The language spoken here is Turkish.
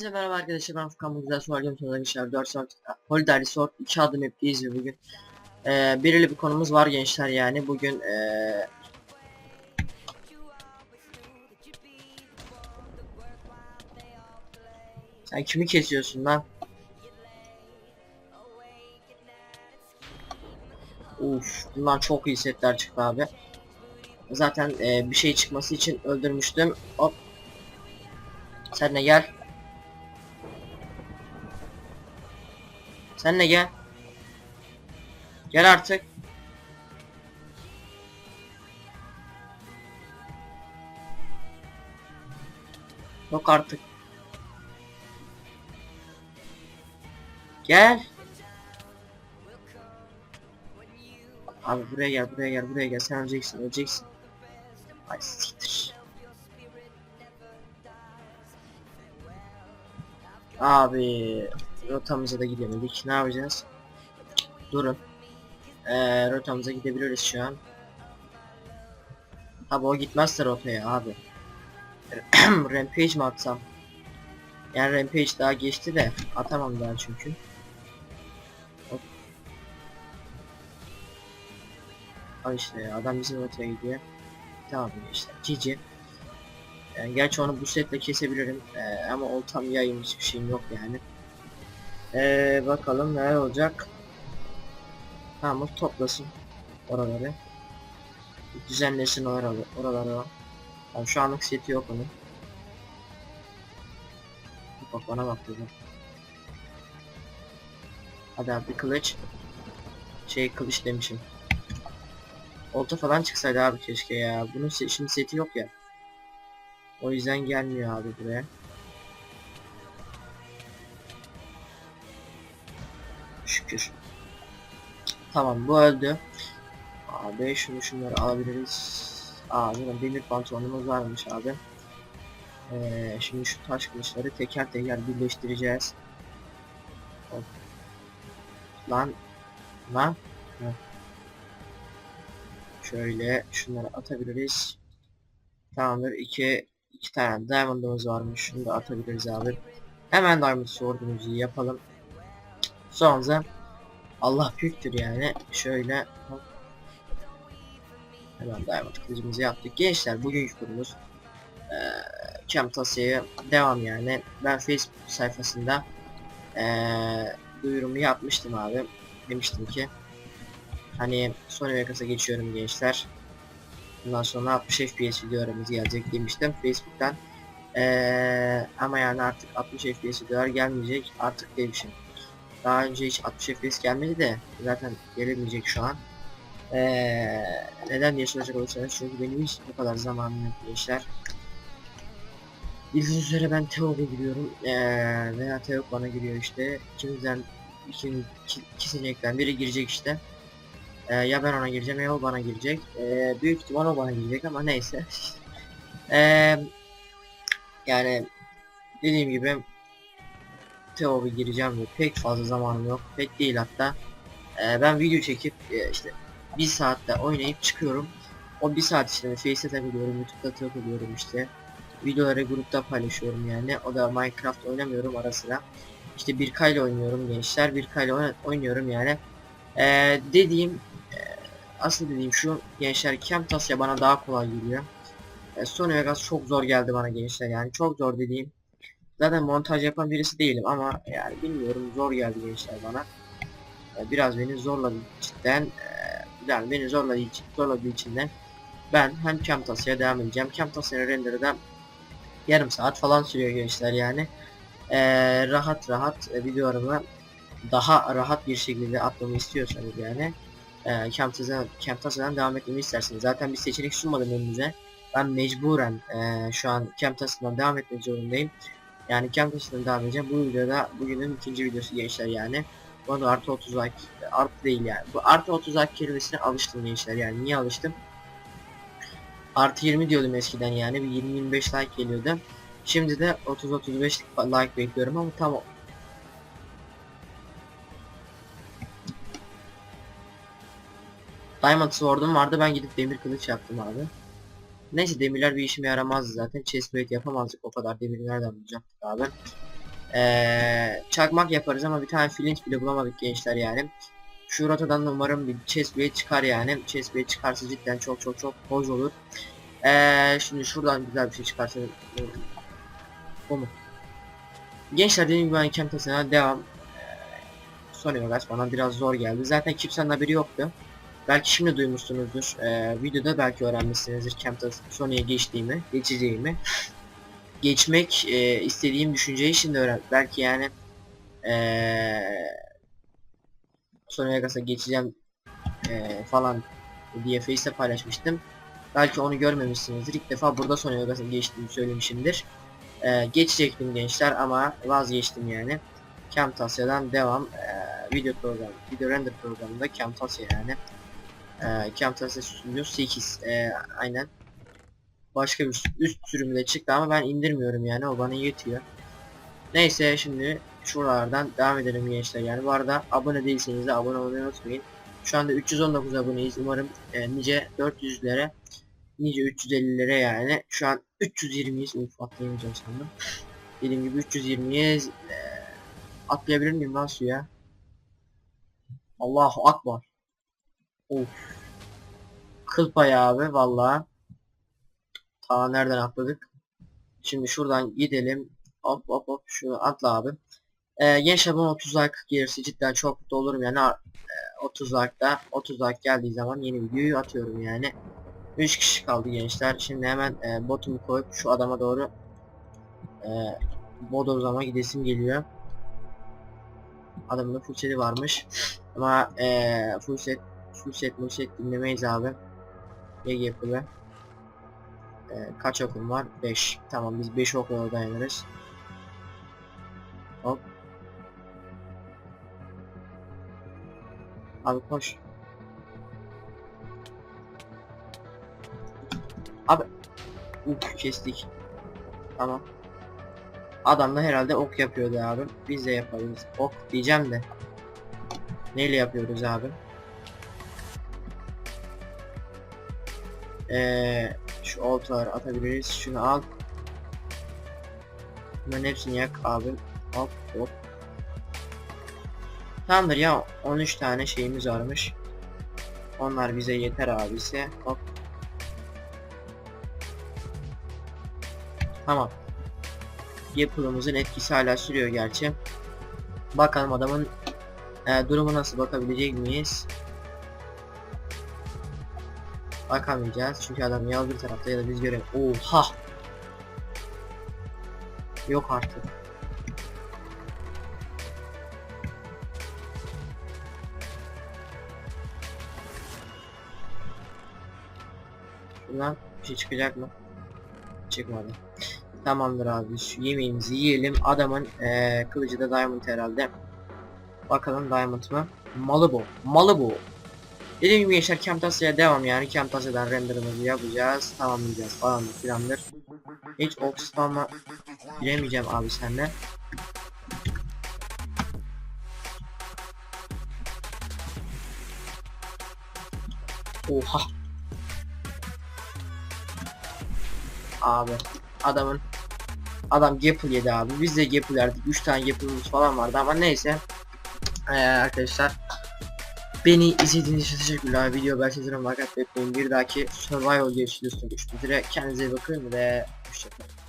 Hepinize merhaba arkadaşlar ben Furkan bu güzel soru videomuz arkadaşlar 4 saat Holiday Resort 2 adım hep geziyor bugün. Ee, Belirli bir konumuz var gençler yani bugün ee... Sen kimi kesiyorsun lan? Uf bundan çok iyi setler çıktı abi. Zaten ee, bir şey çıkması için öldürmüştüm. Hop. Sen de gel Sen de gel. Gel artık. Yok artık. Gel. Abi buraya gel, buraya gel, buraya gel. Sen öleceksin, öleceksin. Ay siktir. Abi rotamıza da gidemedik. Ne yapacağız? Durun. Ee, rotamıza gidebiliriz şu an. Abi o gitmezse rotaya abi. Rampage mi atsam? Yani Rampage daha geçti de atamam daha çünkü. Hop. Al işte ya adam bizim rotaya gidiyor. Tamam işte GG. Yani gerçi onu bu setle kesebilirim ee, ama oltam yayım hiçbir şeyim yok yani. Ee, bakalım neler olacak. Tamam toplasın oraları. Düzenlesin oraları. oraları. Yani şu anlık seti yok onun. Bak bana bak dedim. Hadi abi kılıç. Şey kılıç demişim. Olta falan çıksaydı abi keşke ya. Bunun se şimdi seti yok ya. O yüzden gelmiyor abi buraya. Şükür. Tamam bu öldü. Abi şunu şunları alabiliriz. Aa burada demir pantolonumuz varmış abi. Ee, şimdi şu taş kılıçları teker teker birleştireceğiz. Hop. Lan. Lan. Heh. Şöyle şunları atabiliriz. Tamamdır. iki iki tane diamond'ımız varmış. Şunu da atabiliriz abi. Hemen diamond sword'umuzu yapalım. Sonra Allah büyüktür yani. Şöyle. Hemen diamond kılıcımızı yaptık. Gençler bugünkü konumuz ee, Camtasia'ya devam yani. Ben Facebook sayfasında ee, duyurumu yapmıştım abi. Demiştim ki hani Sony Vegas'a geçiyorum gençler. Bundan sonra 60 FPS videolarımız gelecek demiştim Facebook'tan. Ee, ama yani artık 60 FPS videolar gelmeyecek artık demişim. Daha önce hiç 60 FPS gelmedi de zaten gelemeyecek şu an. Ee, neden diye soracak olursanız çünkü benim hiç bu kadar zamanım yok gençler. Bildiğiniz üzere ben Teok'a giriyorum ee, veya Teok bana giriyor işte. İkimizden iki, iki, iki seçenekten biri girecek işte. Ee, ya ben ona gireceğim ya o bana girecek. Ee, büyük ihtimal o bana girecek ama neyse. ee, yani dediğim gibi Teo'ya gireceğim ve pek fazla zamanım yok. Pek değil hatta. Ee, ben video çekip e, işte bir saatte oynayıp çıkıyorum. O bir saat işte Face'e takılıyorum, YouTube'da takılıyorum işte. Videoları grupta paylaşıyorum yani. O da Minecraft oynamıyorum ara sıra. İşte bir kayla oynuyorum gençler. Bir kayla oynuyorum yani. Ee, dediğim e, asıl dediğim şu gençler Camtasia bana daha kolay geliyor. E, Sony Vegas çok zor geldi bana gençler yani çok zor dediğim. Zaten montaj yapan birisi değilim ama yani bilmiyorum zor geldi gençler bana. E, biraz beni zorladı cidden. E, yani beni zorladığı için, zorladığı için ben hem Camtasia'ya devam edeceğim. Camtasia'nın render'ı yarım saat falan sürüyor gençler yani. Ee, rahat rahat videolarımı daha rahat bir şekilde atmamı istiyorsanız yani e, Camtasia'dan Camtasia'dan devam etmemi isterseniz zaten bir seçenek sunmadım önünüze. Ben mecburen e, şu an Camtasia'dan devam etmek zorundayım. Yani Camtasia'dan devam edeceğim. Bu videoda bugünün ikinci videosu gençler yani. Bu arada artı 30 like artı değil yani. Bu artı 30 like kelimesine alıştım gençler yani. Niye alıştım? Artı 20 diyordum eskiden yani. Bir 20-25 like geliyordu. Şimdi de 30-35 like bekliyorum ama tam Diamond Sword'um vardı ben gidip demir kılıç yaptım abi. Neyse demirler bir işime yaramazdı zaten. Chestplate yapamazdık o kadar demiri nereden bulacaktık abi. Ee, çakmak yaparız ama bir tane flint bile bulamadık gençler yani. Şu rotadan da umarım bir chest plate çıkar yani. Chest plate çıkarsa cidden çok çok çok hoş olur. Ee, şimdi şuradan güzel bir şey çıkarsa bu mu? Gençler dediğim gibi ben Camtasya'na devam. Ee, Sony Vegas bana biraz zor geldi. Zaten kimsenin haberi yoktu. Belki şimdi duymuşsunuzdur. Ee, videoda belki öğrenmişsinizdir Camtasia Sony'ye geçtiğimi, geçeceğimi. Geçmek e, istediğim düşünceyi şimdi öğren. Belki yani ee, Sony geçeceğim ee, falan diye Face'te paylaşmıştım. Belki onu görmemişsinizdir. İlk defa burada Sony Vegas'a geçtiğimi söylemişimdir. Ee, geçecektim gençler ama vazgeçtim yani. Camtasia'dan devam. Ee, video programı, video render programında Camtasia yani. Ee, Camtasia Studio 8. Ee, aynen. Başka bir üst sürümü de çıktı ama ben indirmiyorum yani o bana yetiyor. Neyse şimdi şuralardan devam edelim gençler yani. Bu arada abone değilseniz de abone olmayı unutmayın. Şu anda 319 aboneyiz. Umarım e, nice 400'lere nice 350'lere yani. Şu an 320'yiz. Uf atlayamayacağım sandım. Dediğim gibi 320'yiz. E, atlayabilir miyim lan suya? Allahu akbar. Of. Kıl payı abi vallahi. Ta nereden atladık? Şimdi şuradan gidelim. Hop hop hop şu atla abi. Ee, gençler bana 30 like gelirse cidden çok mutlu olurum yani. Ee, 30 like'da 30 like geldiği zaman yeni videoyu atıyorum yani. 3 kişi kaldı gençler. Şimdi hemen e, botumu koyup şu adama doğru e, bodozlama gidesim geliyor. Adamın da full varmış. Ama e, full set full set dinlemeyiz abi. Ne yapıyor? E, kaç okum var? 5. Tamam biz 5 okula dayanırız. Hop. Abi koş. Abi. Uf kestik. Tamam. Adam da herhalde ok yapıyordu abi. Biz de yaparız. Ok diyeceğim de. Neyle yapıyoruz abi? Ee, şu oltaları atabiliriz. Şunu al. Bunların hepsini yak abi. Hop hop. Tamamdır ya 13 tane şeyimiz varmış. Onlar bize yeter abisi. Hop. Tamam. Yapılımızın etkisi hala sürüyor gerçi. Bakalım adamın e, durumu nasıl bakabilecek miyiz? Bakamayacağız çünkü adam ya bir tarafta ya da biz görev. Oha! Yok artık. Şuradan bir şey çıkacak mı? Çıkmadı. Tamamdır abi şu yemeğimizi yiyelim. Adamın eee kılıcı da diamond herhalde. Bakalım diamond mı? Malı bu. Malı bu. Dediğim gibi gençler Camtasia'ya devam yani. Camtasia'dan renderımızı yapacağız. Tamamlayacağız falan filandır. Hiç ok spam'a bilemeyeceğim abi sende. Oha. Abi adamın adam Gapple yedi abi. Biz de Gapple yerdik. 3 tane Gapple'ımız falan vardı ama neyse. Ee, arkadaşlar Beni izlediğiniz için teşekkürler. Video belki like atmayı. Bir dahaki Survival görüşürüz. Görüşmek üzere. Kendinize iyi bakın ve hoşçakalın.